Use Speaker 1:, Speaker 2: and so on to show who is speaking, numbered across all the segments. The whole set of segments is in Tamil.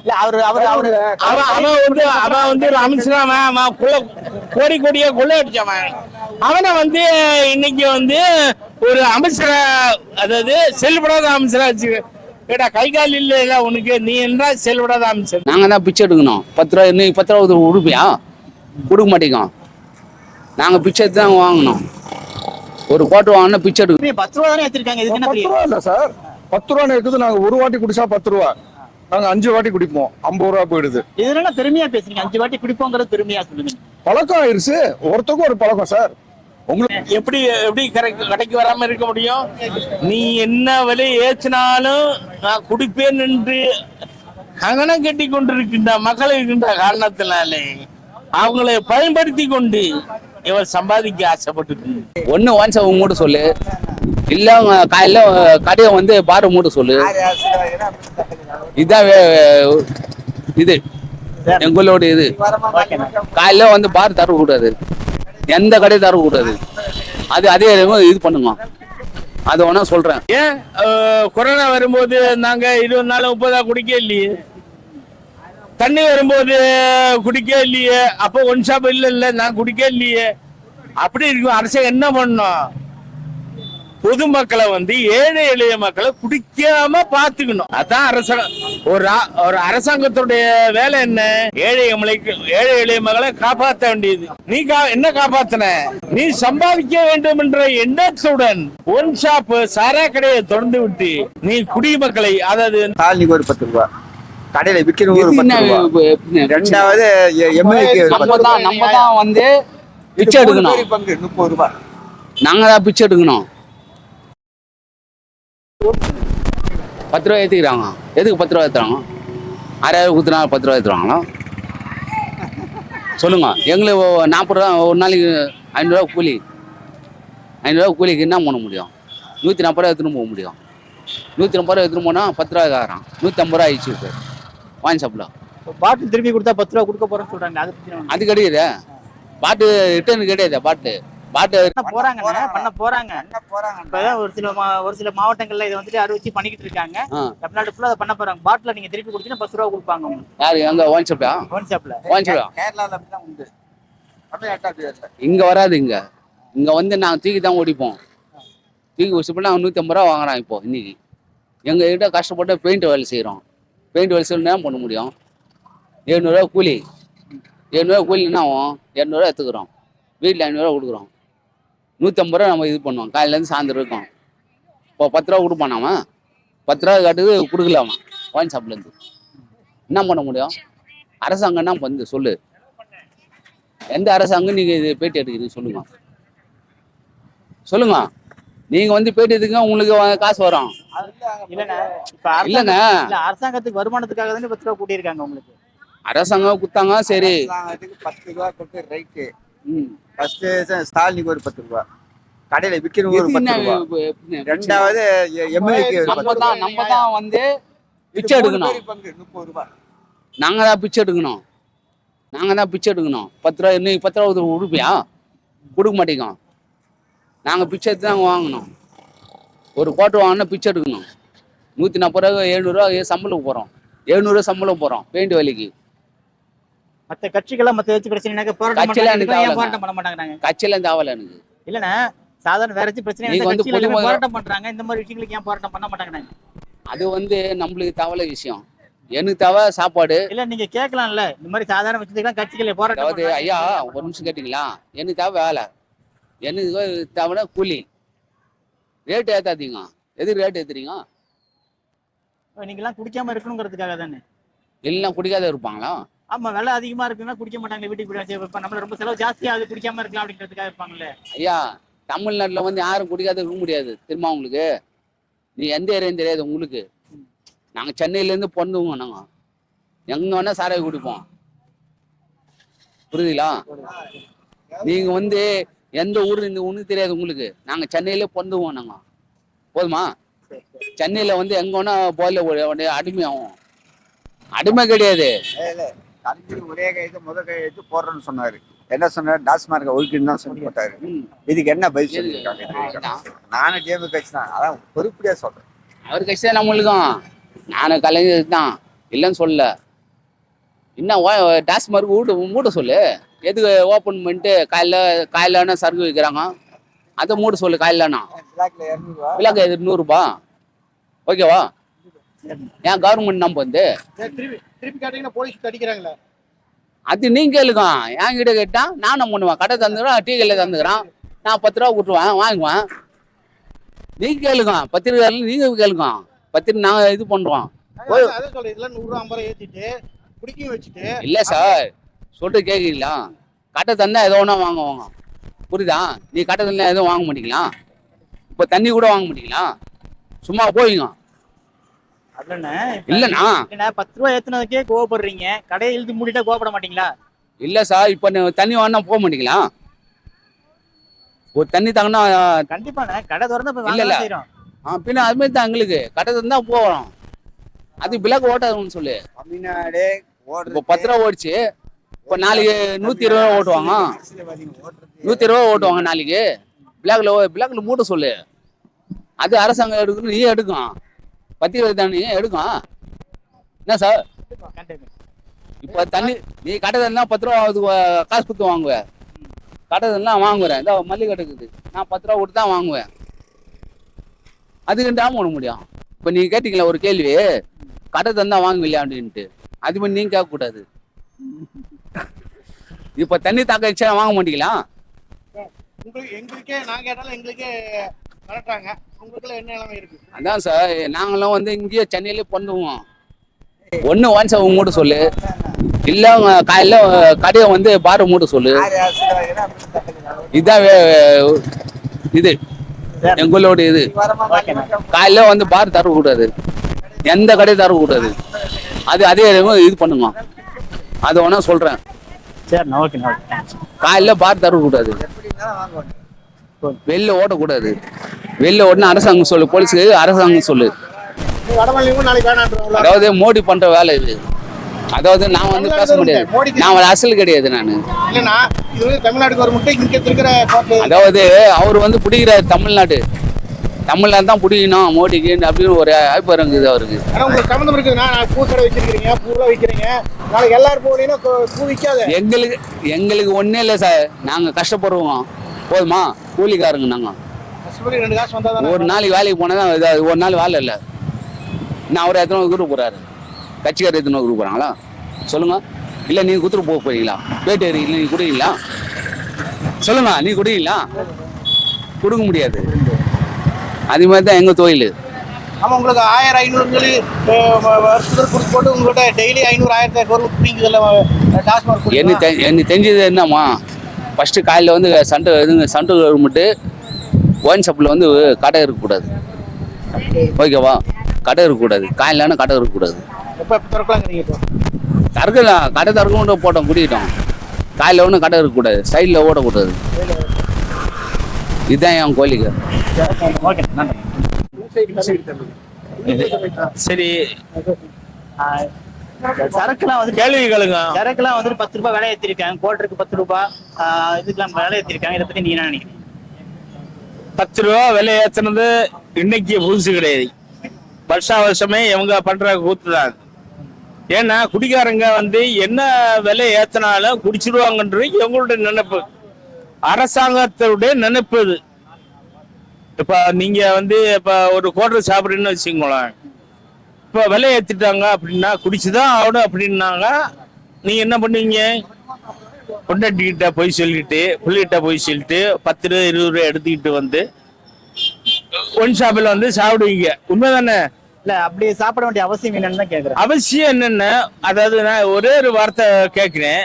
Speaker 1: இல்ல அவரு அவரு அவரு.
Speaker 2: அவன் அவன் வந்து அவன் வந்து ஒரு அமைச்சர் அவன் கொள்ள கோடி கோடியா கொள்ளை அடிச்சவன் அவனை வந்து இன்னைக்கு வந்து ஒரு அமைச்சரா அதாவது செயல்படாத அமைச்சரா வச்சு ஏடா கை கால் இல்ல உனக்கு? நீ என்ன செயல்படாத அமைச்சர்.
Speaker 3: நாங்கள் தான் பிச்சை எடுக்கணும். பத்து ரூபா இன்னைக்கு பத்து ரூபா கொடுப்பியா கொடுக்க மாட்டேங்க நாங்கள் பிச்சை எடுத்து தான் வாங்கணும். ஒரு கோட்டை வாங்கினா பிச்சை எடுக்கணும்
Speaker 1: நீ பத்து ரூபா தானே எடுத்திருக்காங்க
Speaker 4: பத்து ரூபா இல்ல சார். பத்து ரூபான்னு இருக்குது நாங்க ஒரு வாட்டி குடிச்சா பத்து ரூபா. நாங்க அஞ்சு வாட்டி குடிப்போம். ஐம்பது ரூபா போயிடுது.
Speaker 1: இதுல என்ன பெருமையா பேசுறீங்க? அஞ்சு வாட்டி குடிப்போங்கிறது பெருமையா சொல்லுங்க.
Speaker 4: பழக்கம் ஆயிருச்சு. ஒருத்தருக்கும் ஒரு பழக்கம் சார். உங்களுக்கு
Speaker 2: எப்படி எப்படி கடைக்கு கடைக்கு வராம இருக்க முடியும்? நீ என்ன விலை ஏற்றினாலும் நான் குடிப்பேன் என்று கங்கணம் கட்டி கொண்டிருக்கின்ற மக்கள் இருக்கின்ற காரணத்தினாலே அவங்களை பயன்படுத்தி கொண்டு இவர் சம்பாதிக்க ஆசைப்பட்டு
Speaker 3: ஒன்று வான்ஸ் மூட சொல்லு. இல்லை காலையில் கடையை வந்து பாரு மூட சொல்லு. இதுதான் இது. எங்களோட இது. காலையில வந்து பார் தரக்கூடாது எந்த கடையும் தரக்கூடாது அது அதே இது பண்ணுங்க அது ஒன்றா சொல்றேன்.
Speaker 2: ஏன் கொரோனா வரும்போது நாங்க இருபது நாள் முப்பதா குடிக்க இல்லையே. தண்ணி வரும்போது குடிக்க இல்லையே. அப்போ ஒன் ஷாப் இல்ல இல்ல நான் குடிக்க இல்லையே. அப்படி இருக்கும். அரசு என்ன பண்ணும்? பொதுமக்களை வந்து ஏழை எளிய மக்களை குடிக்காம பாத்துக்கணும் அதான் அரசாங்கம் ஒரு ஒரு அரசாங்கத்துடைய வேலை என்ன? ஏழை எமலைக்கு ஏழை எளிய மக்களை காப்பாற்ற வேண்டியது. நீ கா- என்ன காப்பாத்தின? நீ சம்பாதிக்க வேண்டும் என்ற எண்ணத்துடன் ஒன் ஷாப் சாரா கடையை திறந்து விட்டு நீ குடிமக்களை அதாவது
Speaker 5: காலனிக்கு ஒரு பத்து ரூபா. கடையில விற்கிறவங்க ரெண்டாவது எம்எல்ஏக்கு
Speaker 3: நம்ம தான் வந்து பிச்சை எடுக்கணும்.
Speaker 5: பங்கு முப்பது ரூபா.
Speaker 3: நாங்கள் தான் பிச்சை எடுக்கணும். பத்து ரூபா ஏற்றிக்கிறாங்க எதுக்கு பத்து ரூபா ஏற்றுறாங்க ஆறாயிரம் ஊற்றுனா பத்து ரூபா ஏற்றுறாங்களா சொல்லுங்க. எங்களுக்கு நாற்பது ரூபா ஒரு நாளைக்கு ஐநூறுரூவா கூலி. ஐநூறுரூவா கூலிக்கு என்ன பண்ண முடியும்? நூற்றி நாற்பது ரூபா எடுத்துன்னு போக முடியும். நூற்றி ஐம்பது ரூபா எடுத்துன்னு போனால் பத்து ரூபா காரம் நூற்றி ஐம்பது ரூபா ஆயிடுச்சு இப்போ. வாங்கி சாப்பிடலாம்
Speaker 1: பாட்டில் திருப்பி கொடுத்தா பத்து ரூபா கொடுக்க அது பத்தி என்ன
Speaker 3: அது கிடையாது. பாட்டு ரிட்டர்ன் கிடையாது பாட்டு. பாட்டு
Speaker 1: பண்ண போறாங்க. பண்ண போறாங்க. ஒரு சில ஒரு சில மாவட்டங்கள்ல இதை வந்துட்டு அறிவிச்சு பண்ணிக்கிட்டு இருக்காங்க. தமிழ்நாடு ஃபுல்லா அதை பண்ண போறாங்க. பாட்டில நீங்க திருப்பி கொடுத்தீங்கன்னா பத்து ரூபா கொடுப்பாங்க
Speaker 3: யார் சாப்பிட்டா
Speaker 1: ஒன் ஷாப்ல
Speaker 3: சாப்பிடா
Speaker 5: கேரளால அப்படிதான் உண்டு.
Speaker 3: இங்க வராது இங்க. இங்க வந்து நாங்க தூக்கி தான் ஓடிப்போம் தூக்கி வச்சுப்போம் நாங்கள் நூற்றி ஐம்பது ரூபா வாங்குறோம் இப்போ இன்னைக்கு. எங்க கிட்ட கஷ்டப்பட்டு பெயிண்ட் வேலை செய்கிறோம் பெயிண்ட் வேலை செய்யணும் என்ன பண்ண முடியும்? எழுநூறுவா கூலி. எழுநூறுவா கூலி என்ன ஆகும்? இரநூறுவா எடுத்துக்கிறோம். வீட்டில் ஐநூறுரூவா கொடுக்குறோம். நூற்றம்பது ரூபா நம்ம இது பண்ணுவோம். காலையிலேருந்து சாயந்தரம் இருக்கோம் இப்போ பத்து ரூபா கொடுப்பான் நாம பத்து ரூபா காட்டுக்கு கொடுக்கலாமா வாங்கி ஷாப்லேருந்து என்ன பண்ண முடியும்? அரசாங்கம் என்ன பண்ணுது? சொல்லு. எந்த அரசாங்கம் நீங்க இது பேட்டி எடுக்கிறீங்க சொல்லுங்க. சொல்லுங்க. நீங்க வந்து பேட்டி எடுத்துங்க உங்களுக்கு காசு வரும். இல்லைங்க
Speaker 1: அரசாங்கத்துக்கு வருமானத்துக்காக தானே பத்து ரூபா கூட்டியிருக்காங்க உங்களுக்கு.
Speaker 3: அரசாங்கம் குத்தாங்க சரி.
Speaker 5: பத்து ரூபா கொடுத்து ரைட்டு. ஃபர்ஸ்ட் ஸ்டாலினுக்கு ஒரு பத்து ரூபா. கடையில விற்கிறவங்க ஒரு பத்து ரூபா. ரெண்டாவது எம்எல்ஏக்கு
Speaker 3: நம்ம தான் நம்ம தான் வந்து பிச்சை எடுக்கணும்.
Speaker 5: முப்பது ரூபா.
Speaker 3: நாங்க தான் பிச்சை எடுக்கணும். நாங்க தான் பிச்சை எடுக்கணும். பத்து ரூபா இன்னைக்கு பத்து ரூபா கொடுப்பியா கொடுக்க மாட்டேங்க நாங்க பிச்சை எடுத்து தான் வாங்கணும். ஒரு கோட்டை வாங்கினா பிச்சை எடுக்கணும். நூற்றி நாற்பது ரூபா எழுநூறுவா சம்பளம் போகிறோம் எழுநூறுவா சம்பளம் போகிறோம் பெயிண்ட் வேலைக்கு.
Speaker 1: மத்த கட்சிகள்லாம் மத்த ஏதாச்சும் பிரச்சனைனாக்க போராட்டம். போராட்டம் பண்ண மாட்டாங்க
Speaker 3: கட்சியில் தேவையில்ல எனக்கு.
Speaker 1: இல்லண்ணே சாதாரண வேற ஏதாச்சும் பிரச்சனை போராட்டம் பண்றாங்க. இந்த மாதிரி விஷயங்களுக்கு ஏன் போராட்டம் பண்ண மாட்டாங்க
Speaker 3: அது வந்து நம்மளுக்கு தவளை விஷயம். எனக்கு தேவை சாப்பாடு.
Speaker 1: இல்ல நீங்க கேட்கலாம்ல. இந்த மாதிரி சாதாரண விஷயத்துக்கு கட்சிகள் போராட்டம்.
Speaker 3: ஐயா ஒரு நிமிஷம் கேட்டிங்களா? எனக்கு தேவை வேலை. எனக்கு தேவைன்னா கூலி. ரேட்டு ஏத்தாதீங்க. எதுக்கு ரேட் ஏத்துறீங்க?
Speaker 1: நீங்க எல்லாம் குடிக்காம இருக்கணுங்கிறதுக்காக தானே?
Speaker 3: எல்லாம் குடிக்காத இருப்பாங்களா?
Speaker 1: ஆமா விலை அதிகமா இருக்குன்னா குடிக்க மாட்டாங்க வீட்டுக்கு போய் இப்ப நம்மள ரொம்ப செலவு ஜாஸ்தியா அது குடிக்காம இருக்கலாம் அப்படிங்கிறதுக்காக இருப்பாங்கல்ல
Speaker 3: ஐயா தமிழ்நாட்டில் வந்து யாரும் குடிக்காத இருக்க முடியாது. திரும்ப உங்களுக்கு? நீ எந்த ஏரியான்னு தெரியாது உங்களுக்கு. நாங்கள் சென்னையிலேருந்து பொண்ணுவோம் நாங்கள் எங்கே வேணா சாராய குடிப்போம். புரியுதுங்களா? நீங்கள் வந்து எந்த ஊர் இந்த ஒண்ணு தெரியாது உங்களுக்கு. நாங்கள் சென்னையில பொந்துவோம் நாங்கள் போதுமா? சென்னையில் வந்து எங்கே வேணா போல உடனே அடிமையாகும். அடிமை கிடையாது.
Speaker 5: தம்பி ஒரே கையெழுத்து முதல் கையெழுத்து போடுறேன்னு சொன்னாரு. என்ன சொன்னாரு? டாஸ்மார்க்கை ஒழிக்கணும் தான் சொல்லி போட்டாரு. இதுக்கு என்ன பதில்? சொல்லியிருக்காங்க. நானும் டிஎம்கே கட்சி தான். அதான் பொறுப்படியா சொல்றேன்.
Speaker 3: அவர் கட்சி தான் நம்மளுக்கும் நானும் கலைஞர் தான். இல்லைன்னு சொல்லல. இன்னும் டாஸ்மார்க் வீட்டு மூட சொல்லு. எதுக்கு ஓப்பன் பண்ணிட்டு காலைல காலையிலனா சரக்கு வைக்கிறாங்க அதை மூட சொல்லு காலையிலனா இது நூறுரூபா. ஓகேவா? ஏன் கவர்மெண்ட் நம்ப வந்து?
Speaker 6: திருப்பி திருப்பி கேட்டீங்கன்னா போலீஸ் தடிக்கிறாங்களே
Speaker 3: அது நீங்க கேளுங்க என்கிட்ட கேட்டா நான் என்ன பண்ணுவேன்? கடை தந்துக்கிறேன் டீ கடையில் தந்துக்கிறேன். நான் பத்து ரூபா விட்டுருவேன் வாங்குவேன். நீங்க கேளுங்க பத்து ரூபா நீங்க கேளுங்க பத்து ரூபா நாங்கள் இது பண்றோம் இல்லை சார் சொல்லிட்டு கேட்குறீங்களா கடை தந்தா எதோ ஒன்றா வாங்குவாங்க. புரியுதா? நீ கடை தந்தா எதுவும் வாங்க மாட்டீங்களா? இப்போ தண்ணி கூட வாங்க மாட்டீங்களா? சும்மா
Speaker 1: இப்ப
Speaker 3: இல்லைண்ணா.
Speaker 1: பத்து ரூபா ஏத்துனதுக்கே கோவப்படுறீங்க. கடையை இழுத்து மூடிட்டா கோவப்பட மாட்டீங்களா?
Speaker 3: இல்லை சார் இப்போ நீ தண்ணி வாங்கினா போக மாட்டீங்களா? ஒரு தண்ணி தாங்கன்னா
Speaker 1: கண்டிப்பாண்ணே கடை திறந்து இப்ப
Speaker 3: இல்ல, இல்ல. ஆ பின்ன அதுமாரி தான் எங்களுக்கு. கடை தந்தா போகிறோம் அது பிளாக் ஓட்டாதுன்னு சொல்லு.
Speaker 5: தமிழ்நாடு
Speaker 3: இப்போ பத்து ரூபா ஓடிச்சு. இப்போ நாளைக்கு நூற்றி இருபது ரூபா ஓட்டுவாங்க. நூற்றி இருபது ரூபா ஓட்டுவாங்க நாளைக்கு. பிளாக்ல பிளாக்ல மூட்ட சொல்லு. அது அரசாங்கம் எடுக்கணும் நீ எடுக்கும் பத்தி தண்ணி எடுக்கும். என்ன சார்? இப்போ தண்ணி நீ கடை பத்து ரூபா அது காசு கொடுத்து வாங்குவேன் கடை தந்தா வாங்குவேன் இந்த மல்லிகை இருக்குது. நான் பத்து ரூபா கொடுத்து தான் வாங்குவேன். அதுக்கு டாம பண்ண முடியும். இப்போ நீங்கள் கேட்டீங்களா ஒரு கேள்வி. கடை தந்தா வாங்குவில்லையா அப்படின்ட்டு. அது மாதிரி நீங்கள் கேட்கக்கூடாது. இப்போ தண்ணி தாக்க வச்சா வாங்க மாட்டீங்களா?
Speaker 6: உங்களுக்கு எங்களுக்கே நான் கேட்டாலும் எங்களுக்கே மிரட்டுறாங்க.
Speaker 3: அதான் சார் நாங்களும் வந்து இங்கேயே சென்னையிலே பண்ணுவோம். ஒன்று ஒன்ஸ் அவங்க மூட சொல்லு. இல்லை அவங்க காலையில் கடையை வந்து பாரை மூட சொல்லு. இதுதான் இது. எங்களோட இது. காலையில வந்து பார் தரக்கூடாது எந்த கடையும் தரக்கூடாது அது அதே இது பண்ணுங்க. அது வேணா சொல்றேன்.
Speaker 1: சரிண்ணா ஓகேண்ணா
Speaker 3: காலையில பார் தரக்கூடாது வெளில ஓடக்கூடாது. வெளில ஓடனா அரசாங்கம் சொல்லு போலீஸுக்கு அரசாங்கம் சொல்லு. அதாவது மோடி பண்ற வேலை இது. அதாவது நான் வந்து பேச முடியாது. நான் அரசியல் கிடையாது நான். அதாவது அவர் வந்து பிடிக்கிறாரு தமிழ்நாடு. தமிழ்நாடு தான் பிடிக்கணும் மோடிக்கு அப்படின்னு ஒரு அபிப்பிராயம் இருக்குது அவருக்கு.
Speaker 6: உங்களுக்கு சம்மந்தம் நான் பூ கடை வச்சிருக்கீங்க வைக்கிறீங்க. நாளைக்கு எல்லாரும் போனீங்கன்னா பூ- விற்காது.
Speaker 3: எங்களுக்கு எங்களுக்கு ஒன்றே இல்லை சார். நாங்கள் கஷ்டப்படுவோம். போதுமா? கூலிக்காரங்க நாங்கள்
Speaker 6: கஷ்டப்பட்டு ரெண்டு காசு வந்தா தானே?
Speaker 3: ஒரு நாளைக்கு வேலைக்கு போனால் தான் இதாக ஒரு நாள் வேலை இல்லை. நான் அவர் எத்தனை குரூப் போகிறாரு கட்சிக்காரர் எத்தனை குரூப் போகிறாங்களா சொல்லுங்கள் இல்லை நீங்கள் குத்துட்டு போக போறீங்களா? பேட்டு இல்லை நீ குடிங்களா சொல்லுங்க நீ குடிங்களா கொடுக்க முடியாது. அது மாதிரி தான் எங்கள் தொழில்.
Speaker 6: ஆமா உங்களுக்கு ஆயிரம் ஐநூறு சொல்லி வருஷத்துக்கு கொடுத்து போட்டு உங்கள்கிட்ட டெய்லி ஐநூறு ஆயிரத்தி கவர்மெண்ட் பிடிக்குதுல்ல டாஸ்மாக்
Speaker 3: என்ன. தெ என்ன தெரிஞ்சது என்னம்மா? ஃபஸ்ட்டு காலையில் வந்து சண்டை இதுங்க சென்ட்ரல் கவர்மெண்ட்டு ஒயின் ஷாப்பில் வந்து கடை இருக்கக்கூடாது. ஓகேவா? கடை இருக்கக்கூடாது. காலையிலான கடை இருக்கக்கூடாது. திறக்கலாம். கடை திறக்கணும் போட்டோம் குடிக்கிட்டோம். காலையில் ஒன்றும் கடை இருக்கக்கூடாது. சைடில் ஓடக்கூடாது. இதுதான் என் கோழிக்கு
Speaker 2: சரி.
Speaker 1: சரக்குலாம் வந்து
Speaker 2: கேள்வி கேளுங்க.
Speaker 1: சரக்குலாம் வந்துட்டு பத்து ரூபாய் விலை ஏத்திருக்காங்க. கோட்டருக்கு பத்து ரூபாய் இதுக்கெல்லாம் விலை ஏத்திருக்காங்க. இதை பத்தி நீங்க என்ன நினைக்கிறீங்க?
Speaker 2: பத்து ரூபா விலை ஏற்றினது இன்னைக்கு புதுசு கிடையாது. வருஷா வருஷமே இவங்க பண்ற கூத்து தான் ஏன்னா குடிகாரங்க வந்து என்ன விலை ஏத்தினாலும் குடிச்சிடுவாங்கன்றது இவங்களுடைய நினைப்பு. அரசாங்கத்துடைய நினைப்பு இது. இப்ப நீங்க வந்து இப்ப ஒரு கோட்டர் சாப்பிடுறீங்கன்னு வச்சுக்கோங்களேன். இப்ப விலை ஏத்திட்டாங்க அப்படின்னா குடிச்சுதான் ஆகணும் அப்படின்னாங்க. நீங்க என்ன பண்ணுவீங்க? பொண்டாட்டிக்கிட்ட போய் சொல்லிட்டு புள்ளிகிட்ட போய் சொல்லிட்டு பத்து ரூபா இருபது ரூபா எடுத்துக்கிட்டு வந்து ஒன் ஷாப்பில் வந்து சாப்பிடுவீங்க. உண்மைதானே?
Speaker 1: இல்ல அப்படி சாப்பிட வேண்டிய அவசியம் என்னன்னு தான் கேக்குறேன்.
Speaker 2: அவசியம் என்னன்னா? அதாவது நான் ஒரே ஒரு வார்த்தை கேட்கிறேன்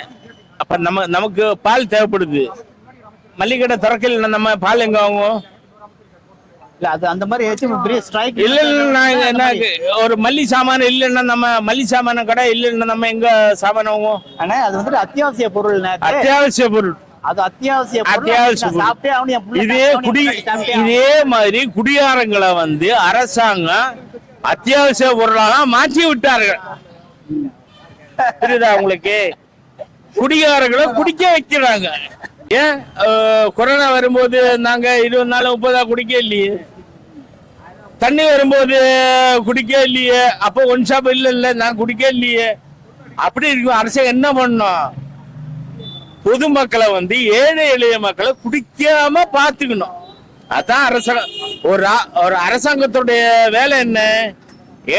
Speaker 2: அப்ப நம்ம நமக்கு பால் தேவைப்படுது. மல்லிகடை திறக்கல நம்ம பால் எங்க வாங்குவோம்?
Speaker 1: இல்ல அது அந்த மாதிரி ஏதாச்சும் பெரிய ஸ்ட்ரைக்
Speaker 2: இல்ல இல்ல நான் எனக்கு ஒரு மல்லி சாமான் இல்லைன்னா நம்ம மல்லி சாமான கடை இல்லைன்னா நம்ம எங்க சாமான் வாங்குவோம்?
Speaker 1: ஆனா அது வந்துட்டு அத்தியாவசிய பொருள்
Speaker 2: அத்தியாவசிய பொருள்.
Speaker 1: அது அத்தியாவசிய
Speaker 2: அத்தியாவசிய இதே குடி. இதே மாதிரி குடியாரங்களை வந்து அரசாங்கம் அத்தியாவசிய பொருளாக மாற்றி விட்டார்கள். புரியுதா உங்களுக்கு? குடிகாரங்களை குடிக்க வைக்கிறாங்க. ஏன் கொரோனா வரும்போது நாங்க இருபது நாள் முப்பதா குடிக்க இல்லையே. தண்ணி வரும்போது குடிக்க இல்லையே. அப்போ ஒன் ஷாப் இல்ல இல்ல நான் குடிக்க இல்லையே. அப்படி இருக்கும் அரசு என்ன பண்ணும்? பொதுமக்களை வந்து ஏழை எளிய மக்களை குடிக்காம பாத்துக்கணும் அதான் அரசாங்கம் ஒரு ஒரு அரசாங்கத்துடைய வேலை என்ன?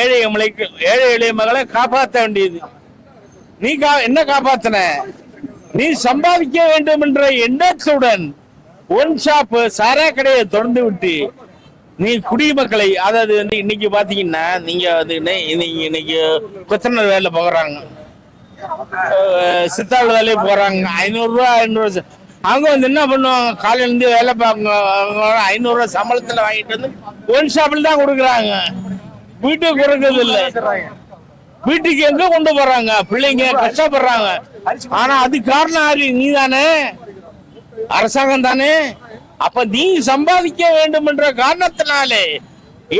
Speaker 2: ஏழை எமலைக்கு ஏழை எளிய மக்களை காப்பாற்ற வேண்டியது. நீ கா என்ன காப்பாத்தின? நீ சம்பாதிக்க வேண்டும் என்ற எண்ணத்துடன் ஒன் ஷாப் சாரா கடையை திறந்து விட்டு நீ குடிமக்களை அதாவது வந்து இன்னைக்கு பாத்தீங்கன்னா நீங்க வந்து இன்னைக்கு இன்னைக்கு கொத்தனர் வேலை போகிறாங்க. சித்தாள் வேலையை போறாங்க. ஐநூறு ரூபா ஐநூறு அவங்க வந்து என்ன பண்ணுவாங்க? காலையில இருந்து வேலை பார்க்க ஐநூறு ரூபா சம்பளத்துல வாங்கிட்டு வந்து ஒன் ஷாப்ல தான் கொடுக்குறாங்க. வீட்டுக்கு கொடுக்கறது இல்ல. வீட்டுக்கு எங்க கொண்டு போறாங்க? பிள்ளைங்க கஷ்டப்படுறாங்க. ஆனா அது காரணம் யாரு? நீ தானே அரசாங்கம் தானே. அப்ப நீ சம்பாதிக்க வேண்டும் என்ற காரணத்தினாலே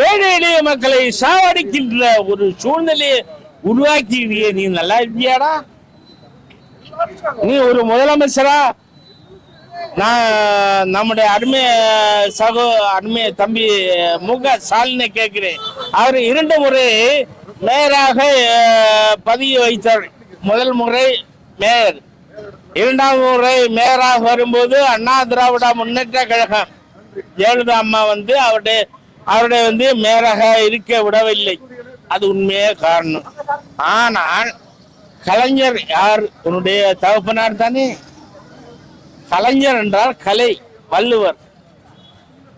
Speaker 2: ஏழை எளிய மக்களை சாவடிக்கின்ற ஒரு சூழ்நிலையை உருவாக்கிறியே நீ நல்லா இருக்கியாடா? நீ ஒரு முதலமைச்சரா? நான் நம்முடைய அருமை சகோ அருமை தம்பி மு க ஸ்டாலினை கேட்கிறேன். அவர் இரண்டு முறை மேயராக பதிய பதவி வைத்தார் முதல் முறை மேயர். இரண்டாம் முறை மேயராக வரும்போது அண்ணா திராவிட முன்னேற்ற கழகம். ஜெயலலிதா அம்மா வந்து அவருடைய அவருடைய வந்து மேயராக இருக்க விடவில்லை. அது உண்மையே காரணம். ஆனால் கலைஞர் யார்? உன்னுடைய தகப்பனார் தானே? கலைஞர் என்றால் கலை வள்ளுவர்.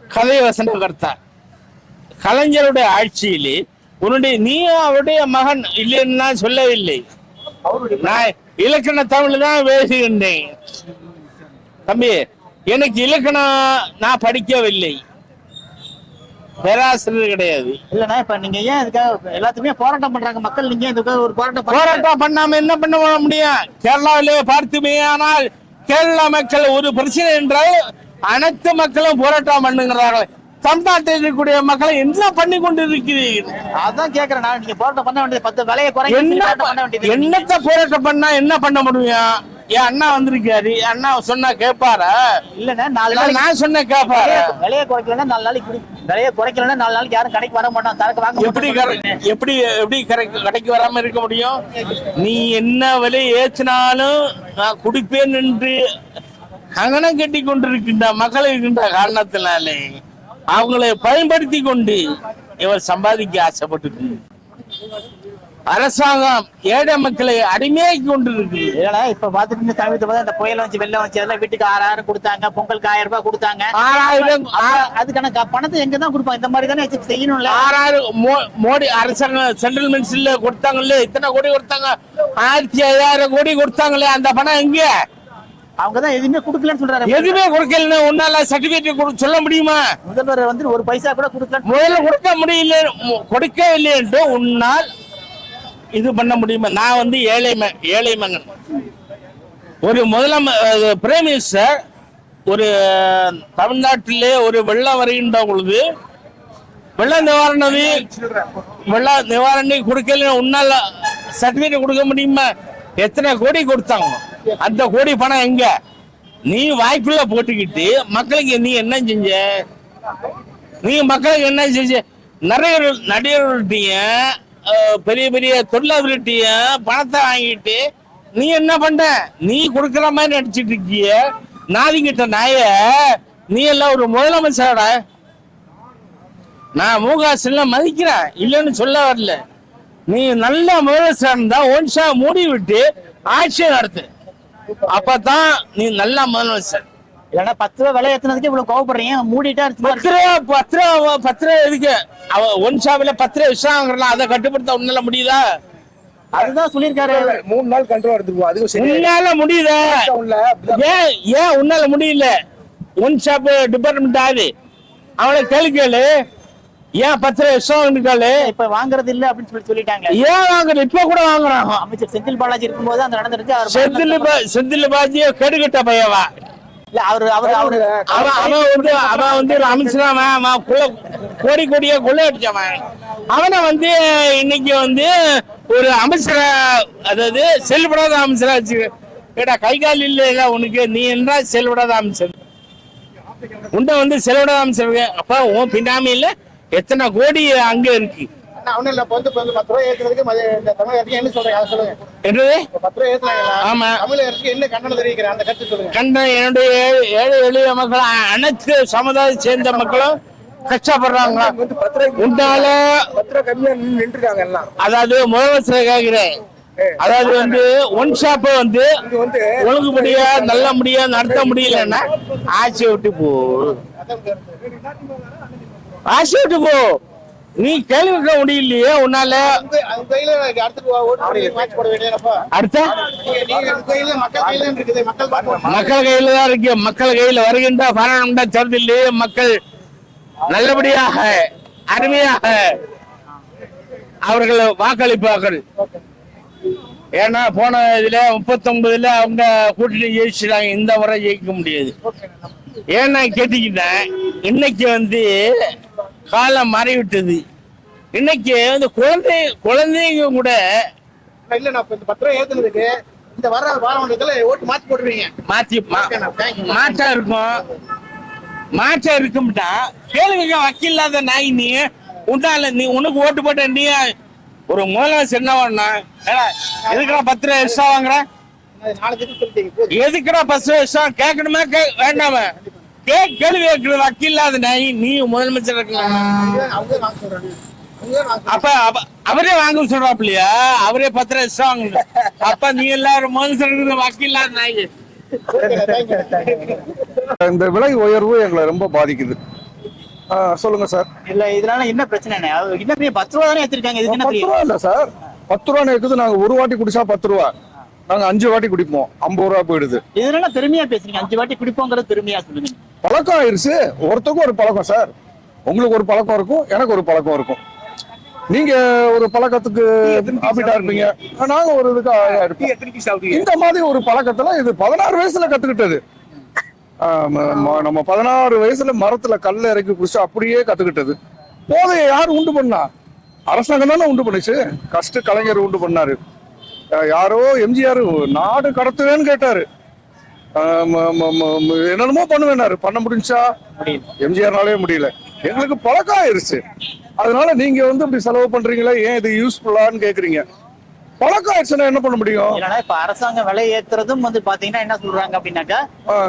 Speaker 2: கலை வசனகர்த்தா. கலைஞருடைய ஆட்சியிலே உன்னுடைய நீ அவருடைய மகன் இல்லைன்னு நான் சொல்லவில்லை. நான் இலக்கண தமிழ் தான் பேசுகின்றேன் தம்பி எனக்கு இலக்கணம் நான் படிக்கவில்லை. பேராசிரியர் கிடையாது.
Speaker 1: இல்லண்ணா இப்ப நீங்க ஏன் இதுக்காக எல்லாத்துக்குமே போராட்டம் பண்றாங்க? மக்கள் நீங்க இதுக்காக ஒரு போராட்டம்
Speaker 2: போராட்டம் பண்ணாம என்ன பண்ண முடியும்? கேரளாவிலே பார்த்துமையானால் கேரளா மக்கள் ஒரு பிரச்சனை என்றால் அனைத்து மக்களும் போராட்டம் பண்ணுகிறார்கள். தமிழ்நாட்டில் இருக்கக்கூடிய மக்களை என்ன பண்ணி கொண்டு இருக்கிறீர்கள்
Speaker 1: அதான் கேக்குறேன் நான். நீங்க போராட்டம் பண்ண வேண்டியது பத்து விலையை குறைங்க.
Speaker 2: என்ன
Speaker 1: பண்ண வேண்டியது
Speaker 2: என்னத்த போராட்டம் பண்ணா என்ன பண்ண முடியும்? என் அண்ணா வந்திருக்காரு? அண்ணா சொன்னா கேட்பாரா
Speaker 1: இல்லண்ணா நாலு நாளைக்கு
Speaker 2: நான் சொன்ன கேட்பாரா
Speaker 1: விலையை- குறைக்கலன்னா நாலு நாளைக்கு விலையை குறைக்கலன்னா நாலு நாளைக்கு யாரும் கடைக்கு வர மாட்டாங்க சரக்கு வாங்க
Speaker 2: எப்படி எப்படி எப்படி கடைக்கு வராம இருக்க முடியும்? நீ என்ன விலை ஏற்றினாலும் நான் குடிப்பேன் என்று அங்கனம் கட்டி கொண்டிருக்கின்ற மக்கள் இருக்கின்ற காரணத்தினாலே. அவங்களை பயன்படுத்தி கொண்டு இவர் சம்பாதிக்க ஆசைப்பட்டு அரசாங்கம் ஏழை மக்களை அடிமையாக்கி கொண்டிருக்கு
Speaker 1: இல்லண்ணா இப்ப பாத்துட்டு சமீபத்துல பார்த்தா இந்த புயல் வந்து வெள்ளம் வச்சு அதெல்லாம் வீட்டுக்கு ஆறாயிரம் கொடுத்தாங்க பொங்கலுக்கு ஆயிரம் ரூபாய் கொடுத்தாங்க.
Speaker 2: ஆறாயிரம்
Speaker 1: அதுக்கான பணத்தை எங்க தான் கொடுப்பாங்க? இந்த மாதிரி தானே வச்சு செய்யணும்ல?
Speaker 2: ஆறாயிரம் மோடி அரசாங்கம் சென்ட்ரல் மினிஸ்டர்ல கொடுத்தாங்கல்ல இத்தனை கோடி கொடுத்தாங்க. ஆயிரத்தி ஐயாயிரம் கோடி கொடுத்தாங்களே அந்த பணம் எங்க?
Speaker 1: அவங்க தான் எதுவுமே கொடுக்கலன்னு சொல்றாரு.
Speaker 2: எதுவுமே கொடுக்கலன்னு உன்னால சர்டிபிகேட் சொல்ல முடியுமா?
Speaker 1: முதல்வர் வந்து ஒரு பைசா கூட கொடுக்கல.
Speaker 2: முதல்ல கொடுக்க முடியல கொடுக்கவில்லை என்று உன்னால் இது பண்ண முடியுமா? நான் வந்து ஏழை ஏழை மகன். ஒரு முதலம பிரைம் மினிஸ்டர் ஒரு தமிழ்நாட்டிலே ஒரு வெள்ளம் வருகின்ற பொழுது வெள்ள நிவாரண வெள்ள நிவாரணி கொடுக்கல உன்னால சர்டிபிகேட் கொடுக்க முடியுமா? எத்தனை கோடி கொடுத்தாங்க? அந்த கோடி பணம் எங்க? நீ வாய்ப்புல போட்டுக்கிட்டு மக்களுக்கு நீ என்ன செஞ்ச? நீ மக்களுக்கு என்ன செஞ்ச? நிறைய நடிகர்கள்ட்டையும் பெரிய பெரிய தொழிலாளர்கள்ட்டையும் பணத்தை வாங்கிட்டு நீ என்ன பண்ண? நீ கொடுக்குற மாதிரி நடிச்சிட்டு இருக்கிய. நாதிங்கிட்ட நாய நீ எல்லாம் ஒரு முதலமைச்சரடா. நான் மூகாசிலாம் மதிக்கிறேன். இல்லைன்னு சொல்ல வரல. நீ நல்ல முதலமைச்சர் இருந்தா ஒன்ஷா மூடி விட்டு ஆட்சியை நடத்து. அப்பதான் நீ நல்ல முதலமைச்சர்
Speaker 1: இல்லன்னா பத்து ரூபா விலை ஏத்துனதுக்கு இவ்வளவு கோவப்படுறீங்க. மூடிட்டா இருக்கு
Speaker 2: பத்து ரூபா பத்து ரூபா பத்து ரூபா எதுக்கு? அவ ஒன் ஷாப்ல பத்து ரூபா விஷயம் வாங்குறலாம் அதை கட்டுப்படுத்த உன்னால முடியுதா?
Speaker 1: அதுதான் சொல்லியிருக்காரு.
Speaker 4: மூணு நாள் கண்ட்ரோல் எடுத்துக்குவோம் அதுவும் சரி.
Speaker 2: உன்னால முடியுதா? ஏன் ஏன் உன்னால முடியல? ஒன் ஷாப் டிபார்ட்மெண்ட் ஆகுது. அவனை கேள்வி கேளு. ஏன் பத்து ரூபா விஷயம் இருக்காளு
Speaker 1: இப்ப வாங்குறது இல்ல அப்படின்னு சொல்லி சொல்லிட்டாங்க
Speaker 2: ஏன் வாங்குற இப்ப கூட வாங்குறான்.
Speaker 1: அமைச்சர் செந்தில் பாலாஜி இருக்கும்போது அந்த நடந்துருச்சு அவர்
Speaker 2: செந்தில் பா- செந்தில் பாஜிய கெடுகிட்ட பையவா?
Speaker 1: இல்ல அவரு அவரு அவரு
Speaker 2: அவன் அவன் வந்து அவன் வந்து அவன் குள்ள கோடி கோடியா கொள்ளை அடிச்சவன் அவனை வந்து இன்னைக்கு வந்து ஒரு அமைச்சரா அதாவது செயல்படாத அமைச்சரா வச்சு ஏடா கை கால் இல்ல உனக்கு. நீ என்ன செயல்படாத அமைச்சர். உன்னை வந்து செயல்படாத அமைச்சர். அப்ப உன் பின்னாமையில எத்தனை கோடி அங்க இருக்கு? என்னுடைய ஏழை- எளிய மக்கள் அனைத்து சமுதாயம் சேர்ந்த மக்களும் கஷ்டப்படுறாங்க உண்டால அதாவது முதலமைச்சர் கேக்குறேன். அதாவது வந்து ஒன் ஷாப்பை வந்து
Speaker 4: வந்து
Speaker 2: ஒழுங்கு முடியா நல்ல முடியா நடத்த முடியலன்னா ஆட்சியை விட்டு போ. ஆட்சியை விட்டு போ. நீ கேள்வி கேட்க முடியலையே உன்னால.
Speaker 6: மக்கள் கையில
Speaker 2: தான் இருக்கு மக்கள் கையில வருகின்ற பாராளுமன்ற தேர்தலிலே மக்கள் நல்லபடியாக அருமையாக அவர்கள் வாக்களிப்பார்கள். ஏன்னா போன இதுல முப்பத்தொன்பதுல அவங்க கூட்டணி ஜெயிச்சிட்டாங்க இந்த முறை ஜெயிக்க முடியாது. ஏன்னா கேட்டீங்கன்னா இன்னைக்கு வந்து காலம் மாறிவிட்டது. இன்னைக்கு வந்து குழந்தை குழந்தைங்க கூட
Speaker 6: இல்ல நான் இந்த பத்து ரூபாய் ஏத்துனதுக்கு இந்த வர பாராளுமன்றத்துல ஓட்டு மாத்தி போட்டுருவீங்க.
Speaker 2: மாத்தி. மாற்றம் இருக்கும். மாற்றம் இருக்கும்டா. கேளுங்க வக்கீல்லாத நாய் நீ. உண்டால நீ உனக்கு ஓட்டு போட்ட நீ ஒரு முதலமைச்சர் என்ன பண்ணா எதுக்குடா பத்து ரூபா எக்ஸ்ட்ரா வாங்குற. எதுக்குடா பத்து ரூபா எக்ஸ்ட்ரா கேட்கணுமா? கே- வேண்டாமா? கே கேள்வி கேட்கறது வக்கீல்லாத நாய் நீ முதலமைச்சர் இருக்கலாம் அப்ப அவ- அவரே வாங்க சொல்றாப்லையா? அவரே பத்து ரூபா எக்ஸ்ட்ரா வாங்க அப்ப நீ எல்லாரும் முதலமைச்சர் இருக்கிற நாய்
Speaker 6: you, thank you.
Speaker 4: இந்த விலை உயர்வு எங்களை ரொம்ப பாதிக்குது. ஆ, சொல்லுங்க சார்.
Speaker 1: இல்ல இதனால என்ன பிரச்சனை என்ன? பத்து ரூபா தானே என்ன
Speaker 4: பத்து ரூபா இல்ல சார். பத்து ரூபா இருக்குது நாங்க ஒரு வாட்டி குடிச்சா பத்து ரூபா. நாங்க அஞ்சு வாட்டி குடிப்போம். ஐம்பது ரூபா போயிடுது.
Speaker 1: இதனால பெருமையா பேசுறீங்க? அஞ்சு வாட்டி குடிப்போங்கிறது பெருமையா சொல்லுங்க.
Speaker 4: பழக்கம் ஆயிருச்சு. ஒருத்தருக்கும் ஒரு பழக்கம் சார். உங்களுக்கு ஒரு பழக்கம் இருக்கும் எனக்கு ஒரு பழக்கம் இருக்கும். நீங்க ஒரு பழக்கத்துக்கு ஹாபிட்டா இருப்பீங்க? நாங்க ஒரு இதுக்கு இந்த மாதிரி ஒரு பழக்கத்துல இது பதினாறு வயசுல கத்துக்கிட்டது. நம்ம பதினாறு வயசுல மரத்துல கல்ல இறக்கி குடிச்சு அப்படியே கத்துக்கிட்டது. போதையை யார் உண்டு பண்ணா? அரசாங்கம் தானே உண்டு பண்ணுச்சு. கஷ்ட கலைஞர் உண்டு பண்ணாரு. யாரோ எம்ஜிஆர் நாடு கடத்துவேன்னு கேட்டாரு. என்னென்னமோ பண்ணுவேனாரு பண்ண முடிஞ்சா எம்ஜிஆர்னாலே முடியல. எங்களுக்கு பழக்கம் ஆயிருச்சு. அதனால நீங்க வந்து இப்படி செலவு பண்றீங்களா ஏன் இது யூஸ்ஃபுல்லான்னு கேக்குறீங்க. பழக்கம் ஆயிடுச்சுன்னா என்ன பண்ண முடியும்?
Speaker 1: இல்லைன்னா இப்ப அரசாங்கம் விலை ஏத்துறதும் வந்து பாத்தீங்கன்னா என்ன சொல்றாங்க அப்படின்னாக்கா.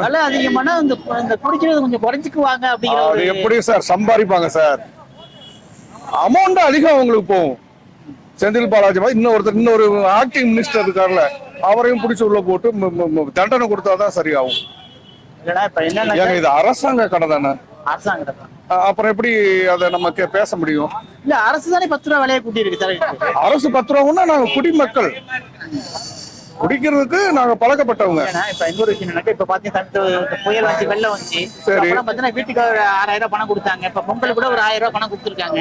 Speaker 1: விலை அதிகமான இந்த இந்த குடிக்கிறது கொஞ்சம் குறைஞ்சுக்குவாங்க அப்படிங்கிற
Speaker 4: எப்படி சார்? சம்பாதிப்பாங்க சார். அமௌண்ட் அதிகம் உங்களுக்கு போகும். செந்தில் பாலாஜி இன்னொருத்தர் இன்னொரு ஆக்டிங் மினிஸ்டர் இருக்கார்ல அவரையும் பிடிச்சி உள்ள போட்டு தண்டனை கொடுத்தாதான் சரியாகும். ஏங்க இது அரசாங்க கடை தானே? அப்புறம் எப்படி அதை நம்ம பேச முடியும்?
Speaker 1: இல்ல அரசு தானே பத்து ரூபா விலையை கூட்டி இருக்கு சார்.
Speaker 4: அரசு பத்து ரூபான்னா நாங்க குடிமக்கள். குடிக்கிறதுக்கு நாங்க பழக்கப்பட்டவங்க.
Speaker 1: இப்ப இன்னொரு விஷயம் என்னன்னா இப்ப பாத்தீங்கன்னா புயல் வந்து வெள்ளம் வந்துச்சு.
Speaker 4: சரி.
Speaker 1: பாத்தீங்கன்னா வீட்டுக்கு ஒரு ஆறாயிரம் ரூபாய் பணம் கொடுத்தாங்க. இப்ப பொங்கல் கூட ஒரு ஆயிரம் ரூபாய் பணம் கொடுத்துருக்காங்க.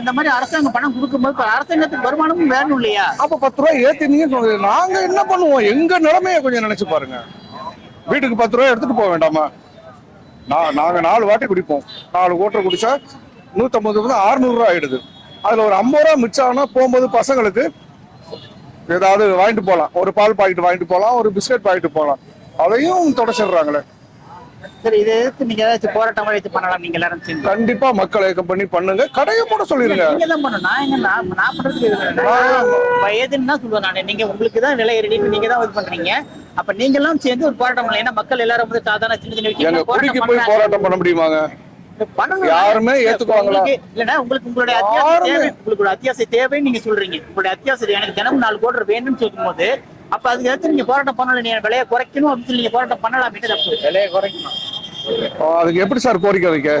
Speaker 1: அந்த மாதிரி அரசாங்கம் பணம் கொடுக்கும்போது அரசாங்கத்துக்கு வருமானமும் வேணும் இல்லையா?
Speaker 4: அப்ப பத்து ரூபாய் ஏத்தினீங்க. நாங்க என்ன பண்ணுவோம்? எங்க நிலைமைய கொஞ்சம் நினைச்சு பாருங்க. வீட்டுக்கு பத்து ரூபாய் எடுத்துட்டு போக வேண்டாமா? நான் நாங்க நாலு வாட்டி குடிப்போம். நாலு ஓட்டர் குடிச்சா நூத்தம்பது அறுநூறு ரூபாய் ஆயிடுது. அதுல ஒரு ஐம்பது ரூபாய் மிச்சம் ஆனா போகும்போது பசங்களுக்கு ஏதாவது வாங்கிட்டு போலாம். ஒரு பால் பாக்கெட் வாங்கிட்டு போலாம் ஒரு பிஸ்கட் பாக்கெட் போலாம். அதையும் தொடச்சிடுறாங்களே.
Speaker 1: சரி இதை எதிர்த்து நீங்க ஏதாச்சும் போராட்டம் ஏதாச்சும் பண்ணலாம் நீங்க எல்லாரும் சேர்ந்து.
Speaker 4: கண்டிப்பா மக்கள் ஏக்கம் பண்ணி பண்ணுங்க. கடையை போட சொல்லிருங்க.
Speaker 1: நீங்க தான் பண்ணணும். நான் எங்க நான் பண்றதுக்கு ஏதுன்னு தான் சொல்லுவேன் நான். நீங்க உங்களுக்கு தான் ஏறிட்டு நீங்க தான் இது பண்றீங்க. அப்ப நீங்க எல்லாம் சேர்ந்து ஒரு போராட்டம் பண்ணலாம். ஏன்னா மக்கள் எல்லாரும் வந்து சாதாரண சின்ன சின்ன
Speaker 4: குடிக்கு போய் போராட்டம் பண்ண முடியுமாங்க? யாருமே ஏத்துக்குவாங்களா?
Speaker 1: உங்களுக்கு- இல்லைன்னா உங்களுக்கு உங்களுடைய அத்தியாவசிய தேவை உங்களுடைய அத்தியாவசிய தேவைன்னு நீங்க சொல்றீங்க. உங்களுடைய அத்தியாவசியம் எனக்கு தினமும் நாலு கோடி வேணும்னு சொல்லும்போது அப்ப அதுக்கு எடுத்து நீங்க போராட்டம் பண்ணல நீங்க விலையை குறைக்கணும் அப்படின்னு சொல்லி நீங்க போராட்டம் பண்ணலாம் அப்படின்னு தப்பு? விலையை குறைக்கணும்.
Speaker 4: அதுக்கு எப்படி சார் கோரிக்கை வைக்க?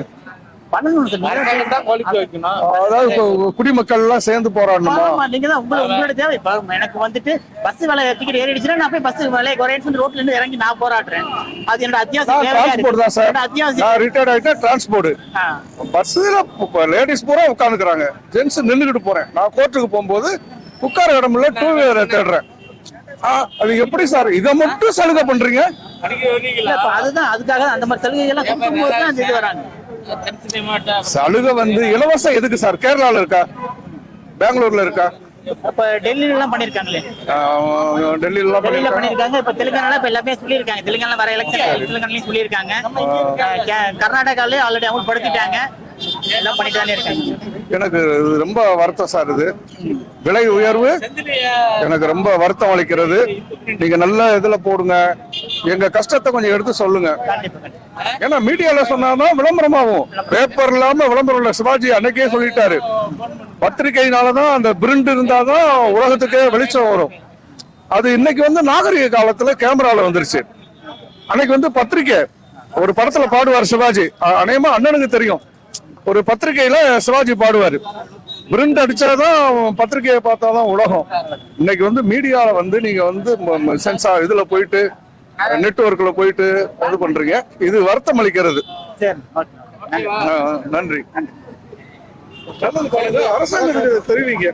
Speaker 4: குடிமக்கள் எல்லாம் சேர்ந்து போராடணுமா?
Speaker 1: ஆமா, நீங்க தான் உங்களோட தேவை. இப்ப எனக்கு வந்துட்டு பஸ் விலை டிக்கெட் ஏறிடுச்சுன்னா நான் போய் பஸ் விலை சொல்லி ரோட்ல இருந்து இறங்கி நான் போராடுறேன். அது என்னோட அத்தியாவசிய
Speaker 4: நான்
Speaker 1: தேவையா
Speaker 4: டிரான்ஸ்போர்ட் தான் சார்.
Speaker 1: என்னோட அத்தியாவசிய
Speaker 4: நான் ரிட்டையர்ட் ஆயிட்டேன் டிரான்ஸ்போர்ட். பஸ்ல லேடிஸ் பூரா உட்காந்துக்கிறாங்க ஜென்ஸ் நின்னுகிட்டு போறேன். நான் கோர்ட்டுக்கு போகும்போது உட்கார இடம் இல்ல டூ வீலரை தேடுறேன். ஆ, அது எப்படி சார்? இதை மட்டும் சலுகை பண்றீங்க?
Speaker 1: அதுதான் அதுக்காக அந்த மாதிரி சலுகை எல்லாம் கொடுக்கும்போது தான் வராங்க.
Speaker 4: சலுகை வந்து இலவசம் எதுக்கு சார்? கேரளால இருக்கா? பெங்களூர்ல இருக்கா?
Speaker 1: அப்ப டெல்லியில எல்லாம் பண்ணிருக்காங்களே
Speaker 4: டெல்லியில எல்லாம்
Speaker 1: டெல்லியில
Speaker 4: பண்ணிருக்காங்க.
Speaker 1: இப்ப தெலுங்கானால இப்ப எல்லாமே சொல்லியிருக்காங்க. தெலுங்கானால வர எலெக்ஷன் தெலுங்கானாலையும் சொல்லியிருக்காங்க. அஹ் கே- கர்நாடகாலயும் ஆல்ரெடி அவங்க படுத்திட்டாங்க. எல்லாம் பண்ணிட்டு இருக்காங்க.
Speaker 4: எனக்கு ரொம்ப வருத்தம் சார் இது. விலை உயர்வு எனக்கு ரொம்ப வருத்தம் அளிக்கிறது. நீங்க நல்ல இதுல போடுங்க. எங்க கஷ்டத்தை கொஞ்சம் எடுத்து சொல்லுங்க. ஏன்னா மீடியால சொன்னாதான் விளம்பரமாகும். பேப்பர் இல்லாம விளம்பரம் இல்ல. சிவாஜி அன்னைக்கே சொல்லிட்டாரு. பத்திரிகையினாலதான் அந்த பிரிண்ட் இருந்தாதான் உலகத்துக்கே வெளிச்சம் வரும். அது இன்னைக்கு வந்து நாகரிக காலத்துல கேமரால வந்துருச்சு. அன்னைக்கு வந்து பத்திரிக்கை. ஒரு படத்துல பாடுவார் சிவாஜி. அநேகமா அண்ணனுக்கு தெரியும். ஒரு பத்திரிக்கையில சிவாஜி பாடுவாரு. பிரிண்ட் அடிச்சாதான் பத்திரிக்கையை பார்த்தாதான் உலகம். இன்னைக்கு வந்து மீடியால வந்து நீங்க வந்து சென்சா இதுல போயிட்டு நெட்வொர்க்ல போயிட்டு இது பண்றீங்க. இது வருத்தம் அளிக்கிறது.
Speaker 1: நன்றி.
Speaker 4: நல்லது அரசாங்கத்துக்கு தெரிவிங்க.